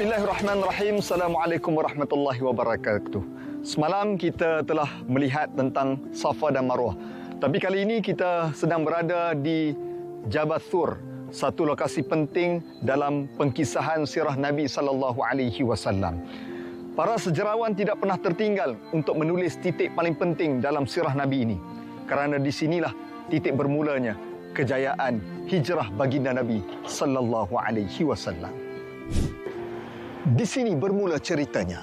Bismillahirrahmanirrahim. Assalamualaikum warahmatullahi wabarakatuh. Semalam kita telah melihat tentang Safa dan Marwah. Tapi kali ini kita sedang berada di Jabal Thur, satu lokasi penting dalam pengkisahan sirah Nabi sallallahu alaihi wasallam. Para sejarawan tidak pernah tertinggal untuk menulis titik paling penting dalam sirah Nabi ini. Kerana di sinilah titik bermulanya kejayaan hijrah baginda Nabi sallallahu alaihi wasallam. Di sini bermula ceritanya.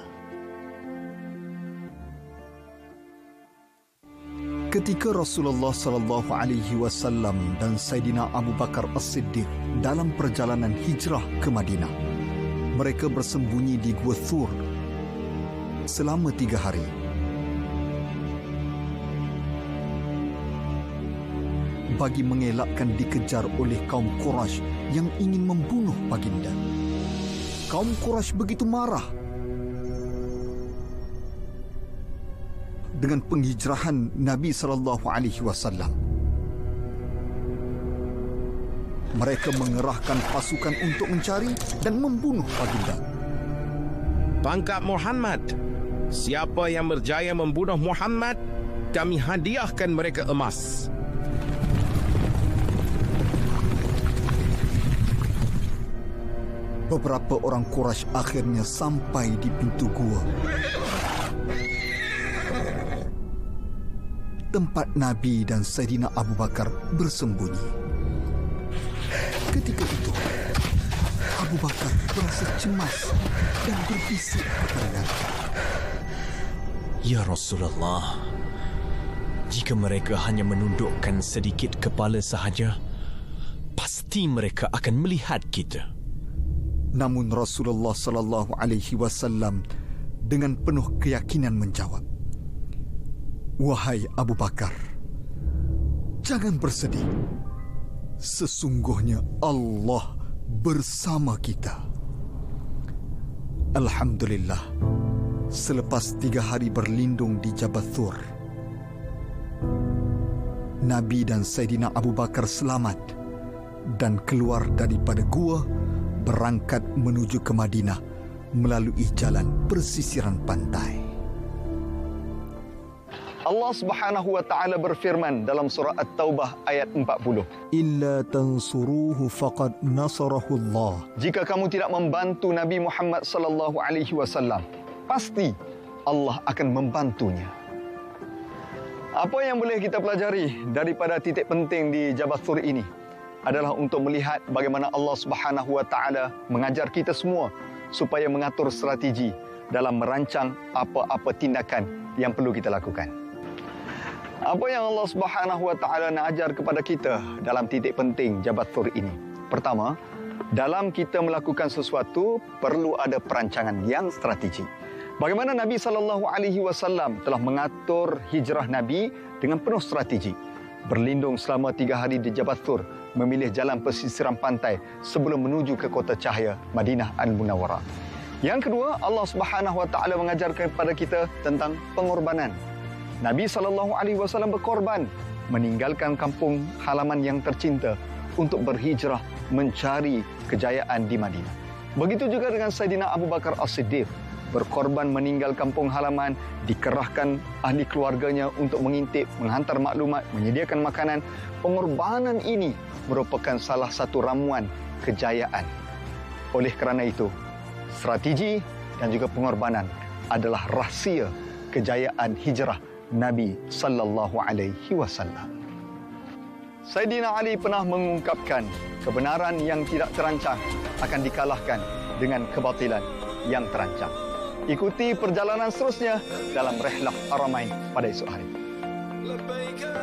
Ketika Rasulullah sallallahu alaihi wasallam dan Saidina Abu Bakar As-Siddiq dalam perjalanan hijrah ke Madinah, mereka bersembunyi di Gua Thur selama tiga hari. Bagi mengelakkan dikejar oleh kaum Quraisy yang ingin membunuh baginda kaum Quraisy begitu marah dengan penghijrahan Nabi sallallahu alaihi wasallam. Mereka mengerahkan pasukan untuk mencari dan membunuh baginda. Tangkap Muhammad. Siapa yang berjaya membunuh Muhammad, kami hadiahkan mereka emas. Beberapa orang Quraisy akhirnya sampai di pintu gua. Tempat Nabi dan Saidina Abu Bakar bersembunyi. Ketika itu, Abu Bakar merasa cemas dan berbisik kepada Nabi. Ya Rasulullah, jika mereka hanya menundukkan sedikit kepala sahaja, pasti mereka akan melihat kita. Namun Rasulullah sallallahu alaihi wasallam dengan penuh keyakinan menjawab, "Wahai Abu Bakar, jangan bersedih. Sesungguhnya Allah bersama kita." Alhamdulillah, selepas tiga hari berlindung di Jabal Thur, Nabi dan Saidina Abu Bakar selamat dan keluar daripada gua berangkat menuju ke Madinah melalui jalan persisiran pantai. Allah Subhanahu wa taala berfirman dalam surah At-Taubah ayat 40. Illa tansuruhu faqad nasarahu Allah. Jika kamu tidak membantu Nabi Muhammad sallallahu alaihi wasallam, pasti Allah akan membantunya. Apa yang boleh kita pelajari daripada titik penting di Jabal Thur ini? Adalah untuk melihat bagaimana Allah Subhanahu wa taala mengajar kita semua supaya mengatur strategi dalam merancang apa-apa tindakan yang perlu kita lakukan. Apa yang Allah Subhanahu wa taala nak ajar kepada kita dalam titik penting Jabat Thur ini? Pertama, dalam kita melakukan sesuatu perlu ada perancangan yang strategi. Bagaimana Nabi sallallahu alaihi wasallam telah mengatur hijrah Nabi dengan penuh strategi. Berlindung selama tiga hari di Jabal Thur memilih jalan pesisiran pantai sebelum menuju ke kota cahaya Madinah Al-Munawwarah. Yang kedua, Allah Subhanahu Wa Taala mengajarkan kepada kita tentang pengorbanan. Nabi sallallahu alaihi wasallam berkorban meninggalkan kampung halaman yang tercinta untuk berhijrah mencari kejayaan di Madinah. Begitu juga dengan Saidina Abu Bakar As-Siddiq berkorban meninggal kampung halaman, dikerahkan ahli keluarganya untuk mengintip, menghantar maklumat, menyediakan makanan. Pengorbanan ini merupakan salah satu ramuan kejayaan. Oleh kerana itu, strategi dan juga pengorbanan adalah rahsia kejayaan hijrah Nabi sallallahu alaihi wasallam. Saidina Ali pernah mengungkapkan kebenaran yang tidak terancang akan dikalahkan dengan kebatilan yang terancang. Ikuti perjalanan seterusnya dalam Rehlah Aramain pada esok hari.